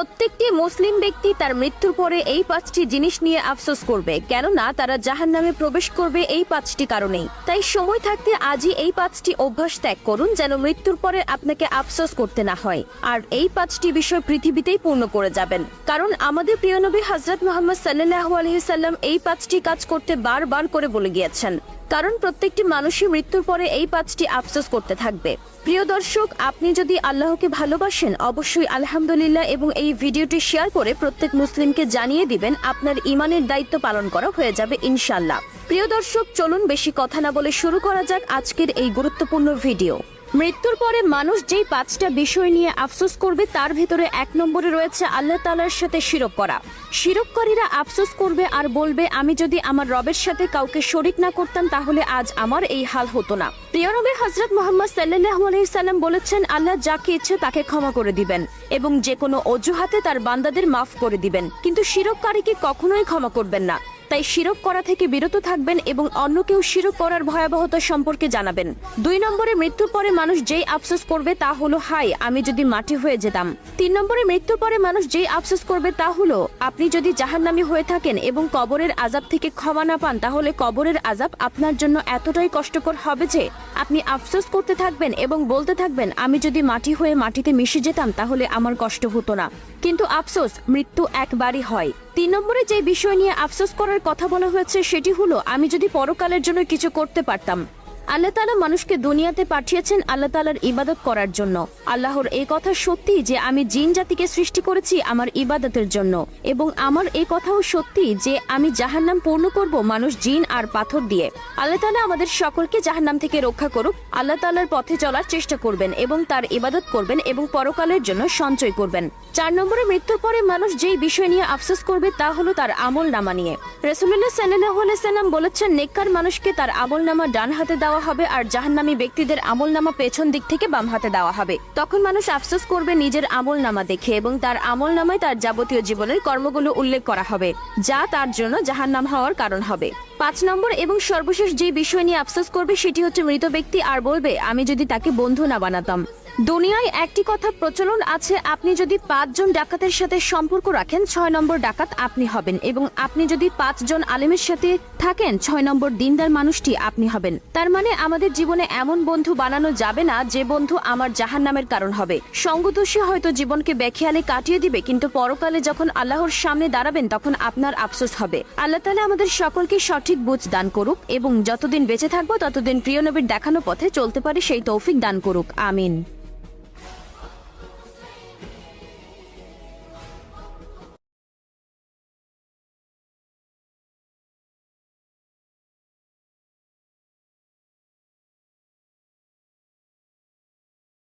প্রত্যেকটি মুসলিম ব্যক্তি তার মৃত্যুর পরে এই পাঁচটি জিনিস নিয়ে আফসোস করবে। কেননা তারা জাহান নামে প্রবেশ করবে এই পাঁচটি কারণেই। তাই সময় থাকতে আজই এই পাঁচটি অভ্যাস ত্যাগ করুন যেন মৃত্যুর পরে আপনাকে আফসোস করতে না হয়। আর এই পাঁচটি বিষয় পৃথিবীতেই পূর্ণ করে যাবেন। কারণ আমাদের প্রিয় নবী হজরত মোহাম্মদ সাল্লাহ আলহিসাল্লাম এই পাঁচটি কাজ করতে বারবার করে বলে গিয়েছেন। কারণ প্রত্যেকটি মানুষই মৃত্যুর পরে এই পাঁচটি আফসোস করতে থাকবে। প্রিয় দর্শক, আপনি যদি আল্লাহকে ভালোবাসেন, অবশ্যই আলহামদুলিল্লাহ এবং এই ভিডিওটি শেয়ার করে প্রত্যেক মুসলিমকে জানিয়ে দিবেন আপনার ইমানের দায়িত্ব পালন করা হয়ে যাবে ইনশাল্লাহ প্রিয় দর্শক, চলুন বেশি কথা না বলে শুরু করা যাক আজকের এই গুরুত্বপূর্ণ ভিডিও। মৃত্যুর পরে মানুষ যেই পাঁচটা বিষয় নিয়ে আফসোস করবে, তার ভেতরে এক নম্বরে রয়েছে আল্লাহ তালার সাথে শিরক করা। শিরককারীরা আফসোস করবে আর বলবে, আমি যদি আমার রবের সাথে কাউকে শরিক না করতাম, তাহলে আজ আমার এই হাল হতো না। প্রিয় নবী হজরত মোহাম্মদ সাল্লাহ সাল্লাম বলেছেন, আল্লাহ যাকে ইচ্ছে তাকে ক্ষমা করে দিবেন এবং যে কোনো অজুহাতে তার বান্দাদের মাফ করে দিবেন। কিন্তু শিরককারীকে কখনোই ক্ষমা করবেন না। তাই শিরক করা থেকে বিরত থাকবেন এবং অন্য কেউ শিরক করার ভয়াবহতা সম্পর্কে জানাবেন। দুই নম্বরে মৃত্যুর পরে মানুষ যেই আফসোস করবে তা হলো, হাই, আমি যদি মাটি হয়ে যেতাম। তিন নম্বরে মৃত্যুর পরে মানুষ যেই আফসোস করবে তা হলো, আপনি যদি জাহান্নামী হয়ে থাকেন এবং কবরের আজাব থেকে ক্ষমা না পান, তাহলে কবরের আজাব আপনার জন্য এতটাই কষ্টকর হবে যে, আপনি আফসোস করতে থাকবেন এবং বলতে থাকবেন, আমি যদি মাটি হয়ে মাটিতে মিশে যেতাম, তাহলে আমার কষ্ট হতো না। কিন্তু আফসোস, মৃত্যু একবারই হয়। তিন নম্বরে যে বিষয় নিয়ে আফসোস করার কথা বলা হয়েছে, সেটি হলো, আমি যদি পরকালের জন্য কিছু করতে পারতাম। আল্লাহ তালা মানুষকে দুনিয়াতে পাঠিয়েছেন আল্লাহ তালার ইবাদত করার জন্য। আল্লাহর এই কথা সত্যি যে আমি জিন জাতিকে সৃষ্টি করেছি আমার ইবাদতের জন্য। এবং আমার এই কথাও সত্যি যে আমি জাহান্নাম পূর্ণ করব মানুষ জিন আর পাথর দিয়ে। আল্লাহ তালা আমাদের সকলকে জাহান্নাম থেকে রক্ষা করুক। আল্লাহ তালার পথে চলার চেষ্টা করবেন এবং তার ইবাদত করবেন এবং পরকালের জন্য সঞ্চয় করবেন। চার নম্বরে মৃত্যুর পরে মানুষ যেই বিষয় নিয়ে আফসোস করবে তা হলো তার আমল নামা নিয়ে রসুল্লাহ সাল্লাহ সাল্লাম বলেছেন, নেককার মানুষকে তার আমল নামা ডান হাতে দেওয়া হবে আর জাহান্নামী ব্যক্তিদের আমল নামা পেছন দিক থেকে বাম হাতে দেওয়া হবে। তখন মানুষ আফসোস করবে নিজের আমল নামা দেখে এবং তার আমল নামায় তার যাবতীয় জীবনের কর্মগুলো উল্লেখ করা হবে, যা তার জন্য জাহান্নাম হওয়ার কারণ হবে। পাঁচ নম্বর এবং সর্বশেষ যে বিষয় নিয়ে আফসোস করবে সেটি হচ্ছে মৃত ব্যক্তি আর বলবে, আমি যদি তাকে বন্ধু না বানাতাম। দুনিয়ায় একটি কথা প্রচলন আছে, আপনি যদি পাঁচজন ডাকাতের সাথে সম্পর্ক রাখেন, ছয় নম্বর ডাকাত আপনি হবেন এবং আপনি যদি পাঁচজন আলেমের সাথে থাকেন, ছয় নম্বর দিনদার মানুষটি আপনি হবেন। তার মানে আমাদের জীবনে এমন বন্ধু বানানো যাবে না যে বন্ধু আমার জাহান নামের কারণ হবে। সঙ্গদোষী হয়তো জীবনকে বেখেয়ালে কাটিয়ে দিবে, কিন্তু পরকালে যখন আল্লাহর সামনে দাঁড়াবেন, তখন আপনার আফসোস হবে। আল্লাহ তালা আমাদের সকলকে সঠিক বুঝ দান করুক এবং যতদিন বেঁচে থাকব, ততদিন প্রিয় নবীর দেখানো পথে চলতে পারে, সেই তৌফিক দান করুক। আমিন।